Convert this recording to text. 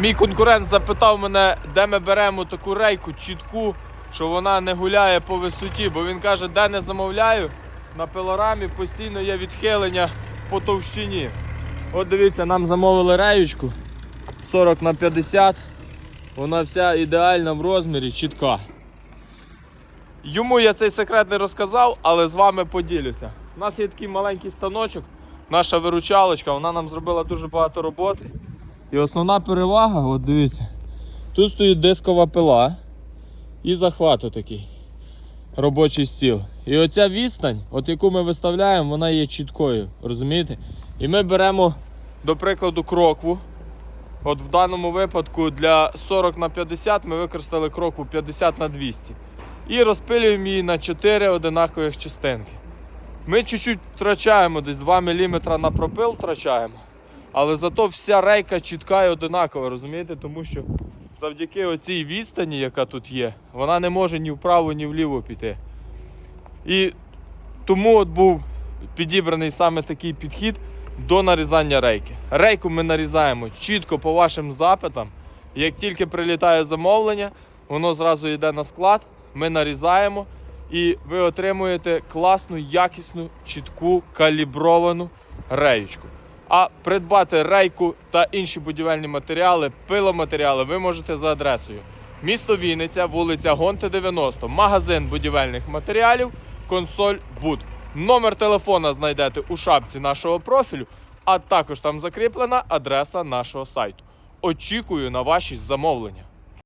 Мій конкурент запитав мене, де ми беремо таку рейку чітку, що вона не гуляє по висоті, бо він каже, де не замовляю, на пилорамі постійно є відхилення по товщині. От дивіться, нам замовили реючку 40 на 50. Вона вся ідеальна в розмірі, чітка. Йому я цей секрет не розказав, але з вами поділюся. У нас є такий маленький станочок, наша виручалочка, вона нам зробила дуже багато роботи. І основна перевага, от дивіться, тут стоїть дискова пила і захват отакий. Робочий стіл. І оця відстань, от яку ми виставляємо, вона є чіткою. Розумієте? І ми беремо, до прикладу, крокву. От в даному випадку для 40 на 50 ми використали крокву 50 на 200. І розпилюємо її на 4 одинакових частинки. Ми чуть-чуть втрачаємо, десь 2 мм на пропил втрачаємо. Але зато вся рейка чітка і одинакова, розумієте? Тому що завдяки оцій відстані, яка тут є, вона не може ні вправо, ні вліво піти. І тому от був підібраний саме такий підхід до нарізання рейки. Рейку ми нарізаємо чітко по вашим запитам. Як тільки прилітає замовлення, воно зразу йде на склад, ми нарізаємо і ви отримуєте класну, якісну, чітку, калібровану реючку. А придбати рейку та інші будівельні матеріали, пиломатеріали ви можете за адресою. Місто Вінниця, вулиця Гонте, 90, магазин будівельних матеріалів, консоль Буд. Номер телефона знайдете у шапці нашого профілю, а також там закріплена адреса нашого сайту. Очікую на ваші замовлення.